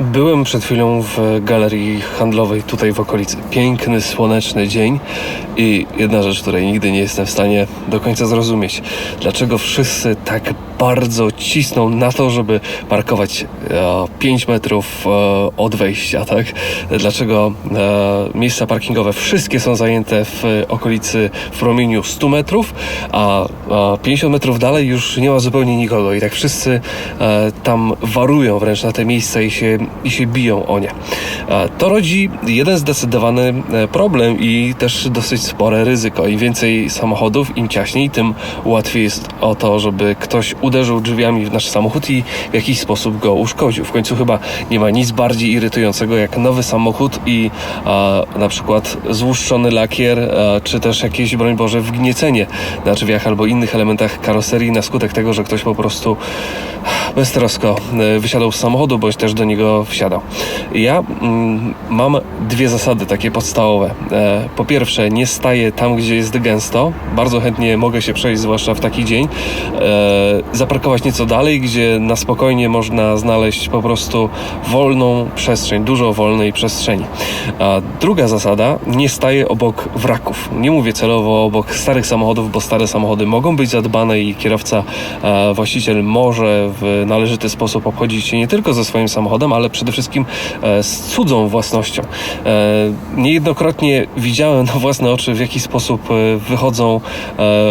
Byłem przed chwilą w galerii handlowej tutaj w okolicy. Piękny, słoneczny dzień i jedna rzecz, której nigdy nie jestem w stanie do końca zrozumieć. Dlaczego wszyscy tak bardzo cisną na to, żeby parkować e, 5 metrów e, od wejścia, tak? Dlaczego e, miejsca parkingowe wszystkie są zajęte w okolicy w promieniu 100 metrów, a, a 50 metrów dalej już nie ma zupełnie nikogo i tak wszyscy e, tam warują wręcz na te miejsca i się, i się biją o nie. To rodzi jeden zdecydowany e, problem i też dosyć spore ryzyko. Im więcej samochodów, im ciaśniej, tym łatwiej jest o to, żeby ktoś uderzył drzwiami w nasz samochód i w jakiś sposób go uszkodził. W końcu chyba nie ma nic bardziej irytującego jak nowy samochód i na przykład złuszczony lakier, czy też jakieś, broń Boże, wgniecenie na drzwiach albo innych elementach karoserii na skutek tego, że ktoś po prostu beztrosko e, wysiadał z samochodu, bądź też do niego wsiadał. Ja mm, mam dwie zasady takie podstawowe. E, po pierwsze, nie staję tam, gdzie jest gęsto. Bardzo chętnie mogę się przejść, zwłaszcza w taki dzień. E, zaparkować nieco dalej, gdzie na spokojnie można znaleźć po prostu wolną przestrzeń, dużo wolnej przestrzeni. A druga zasada, nie staję obok wraków. Nie mówię celowo obok starych samochodów, bo stare samochody mogą być zadbane i kierowca, e, właściciel może w należyty sposób obchodzić się nie tylko ze swoim samochodem, ale przede wszystkim e, z cudzą własnością. E, Niejednokrotnie widziałem na własne oczy, w jaki sposób e, wychodzą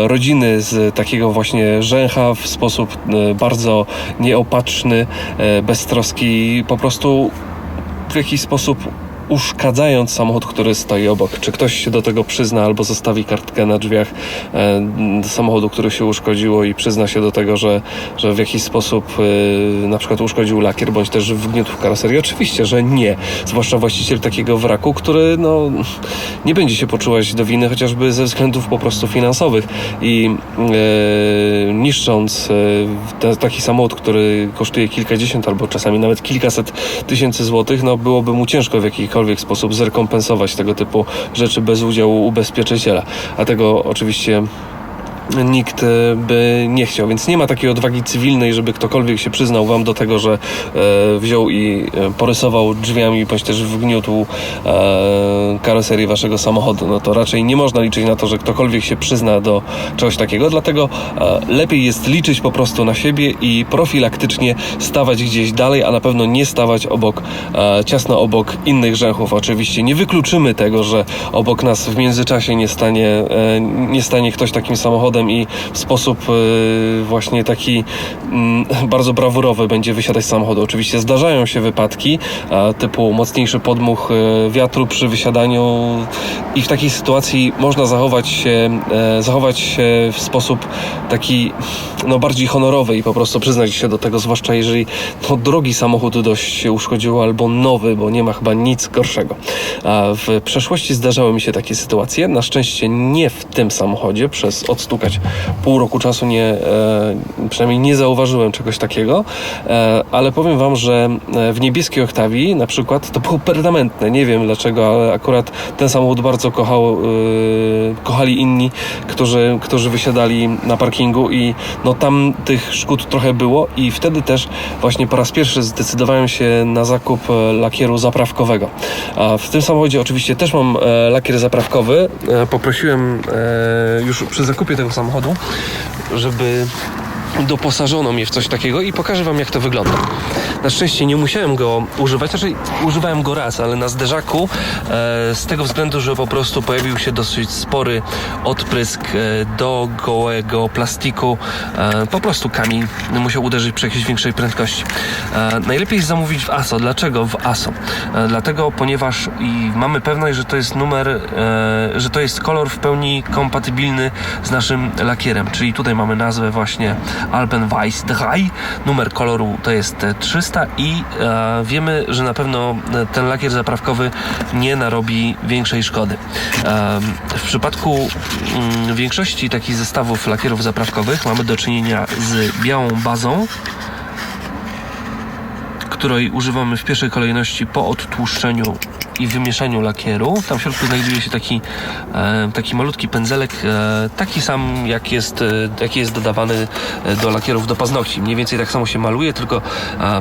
rodziny z takiego właśnie rzęcha w sposób bardzo nieopatrzny, e, beztroski, po prostu w jakiś sposób uszkadzając samochód, który stoi obok. Czy ktoś się do tego przyzna albo zostawi kartkę na drzwiach e, samochodu, który się uszkodziło i przyzna się do tego, że, że w jakiś sposób e, na przykład uszkodził lakier bądź też wgniótł karoserię? Oczywiście, że nie. Zwłaszcza właściciel takiego wraku, który no, nie będzie się poczuwać do winy chociażby ze względów po prostu finansowych i e, niszcząc te, taki samochód, który kosztuje kilkadziesiąt albo czasami nawet kilkaset tysięcy złotych, no byłoby mu ciężko w jakikolwiek sposób zrekompensować tego typu rzeczy bez udziału ubezpieczyciela. A tego oczywiście nikt e, by nie chciał, więc nie ma takiej odwagi cywilnej, żeby ktokolwiek się przyznał wam do tego, że e, wziął i e, porysował drzwiami, bądź też wgniótł karoserię waszego samochodu. No to raczej nie można liczyć na to, że ktokolwiek się przyzna do czegoś takiego, dlatego lepiej jest liczyć po prostu na siebie i profilaktycznie stawać gdzieś dalej, a na pewno nie stawać obok, ciasno obok innych grzechów. Oczywiście nie wykluczymy tego, że obok nas w międzyczasie nie stanie, nie stanie ktoś takim samochodem i w sposób e, właśnie taki mm, bardzo brawurowy będzie wysiadać z samochodu. Oczywiście zdarzają się wypadki typu mocniejszy podmuch e, wiatru przy wysiadaniu i w takiej sytuacji można zachować się, e, zachować się w sposób taki no, bardziej honorowy i po prostu przyznać się do tego, zwłaszcza jeżeli no, drogi samochód dość się uszkodziło albo nowy, bo nie ma chyba nic gorszego. W przeszłości zdarzały mi się takie sytuacje. Na szczęście nie w tym samochodzie. Przez odstukać pół roku czasu nie, e, przynajmniej nie zauważyłem czegoś takiego, e, ale powiem wam, że e, w niebieskiej oktawii na przykład to było permanentne. Nie wiem dlaczego, ale akurat ten samochód bardzo kochał, kochali inni, którzy, którzy wysiadali na parkingu i no tam tych szkód trochę było i wtedy też właśnie po raz pierwszy zdecydowałem się na zakup lakieru zaprawkowego. A w tym samochodzie oczywiście też mam lakier zaprawkowy. Poprosiłem już przy zakupie tego samochodu, żeby doposażono mnie w coś takiego i pokażę wam jak to wygląda. Na szczęście nie musiałem go używać, raczej używałem go raz, ale na zderzaku e, z tego względu, że po prostu pojawił się dosyć spory odprysk e, do gołego plastiku. E, po prostu kamień musiał uderzyć przy jakiejś większej prędkości. E, najlepiej jest zamówić w ASO. Dlaczego w ASO? E, dlatego, ponieważ i mamy pewność, że to jest numer, e, że to jest kolor w pełni kompatybilny z naszym lakierem, czyli tutaj mamy nazwę właśnie Alpenweiss 3, numer koloru to jest e, 300 i e, wiemy, że na pewno e, ten lakier zaprawkowy nie narobi większej szkody. E, w przypadku mm, większości takich zestawów lakierów zaprawkowych mamy do czynienia z białą bazą, której używamy w pierwszej kolejności po odtłuszczeniu i wymieszaniu lakieru. Tam w środku znajduje się taki, e, taki malutki pędzelek, e, taki sam jak jest, e, jaki jest dodawany do lakierów do paznokci. Mniej więcej tak samo się maluje, tylko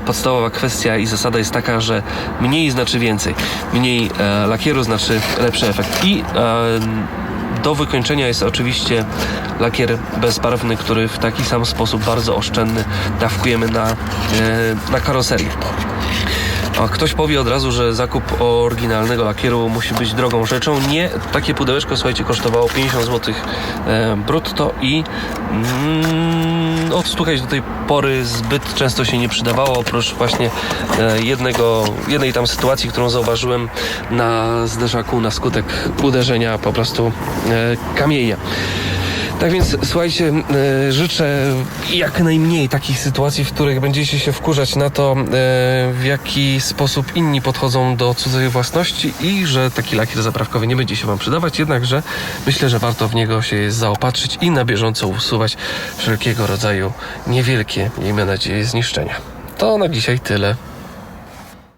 podstawowa kwestia i zasada jest taka, że mniej znaczy więcej. Mniej lakieru znaczy lepszy efekt. I do wykończenia jest oczywiście lakier bezbarwny, który w taki sam sposób bardzo oszczędny dawkujemy na, na karoserię. A ktoś powie od razu, że zakup oryginalnego lakieru musi być drogą rzeczą. Nie, takie pudełeczko, słuchajcie, kosztowało 50 zł e, brutto i mm, odstukać do tej pory zbyt często się nie przydawało, oprócz właśnie e, jednego, jednej tam sytuacji, którą zauważyłem na zderzaku na skutek uderzenia po prostu e, kamienia. Tak więc słuchajcie, e, życzę jak najmniej takich sytuacji, w których będziecie się wkurzać na to, e, w jaki sposób inni podchodzą do cudzej własności i że taki lakier zaprawkowy nie będzie się Wam przydawać, jednakże myślę, że warto w niego się zaopatrzyć i na bieżąco usuwać wszelkiego rodzaju niewielkie, miejmy nadzieję, zniszczenia. To na dzisiaj tyle.